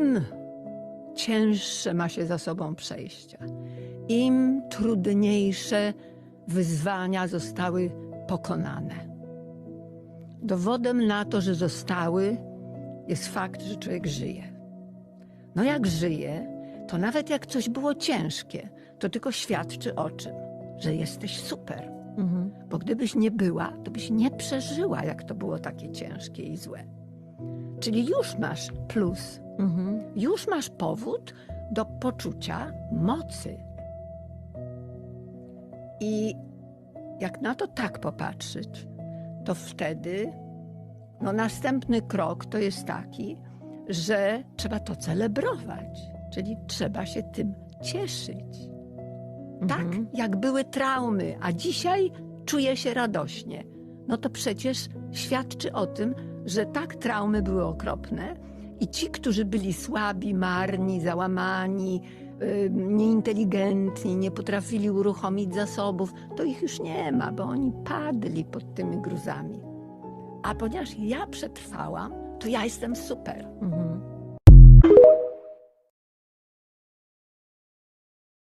im cięższe ma się za sobą przejścia, im trudniejsze wyzwania zostały pokonane. Dowodem na to, że zostały, jest fakt, że człowiek żyje. No jak żyje, to nawet jak coś było ciężkie, to tylko świadczy o czym? Że jesteś super. Mhm. Bo gdybyś nie była, to byś nie przeżyła, jak to było takie ciężkie i złe. Czyli już masz plus, Mhm. już masz powód do poczucia mocy. I jak na to tak popatrzeć, to wtedy no następny krok to jest taki, że trzeba to celebrować, czyli trzeba się tym cieszyć. Tak, Mhm. jak były traumy, a dzisiaj czuję się radośnie. No to przecież świadczy o tym, że tak traumy były okropne i ci, którzy byli słabi, marni, załamani, nieinteligentni, nie potrafili uruchomić zasobów, to ich już nie ma, bo oni padli pod tymi gruzami. A ponieważ ja przetrwałam, to ja jestem super. Mhm.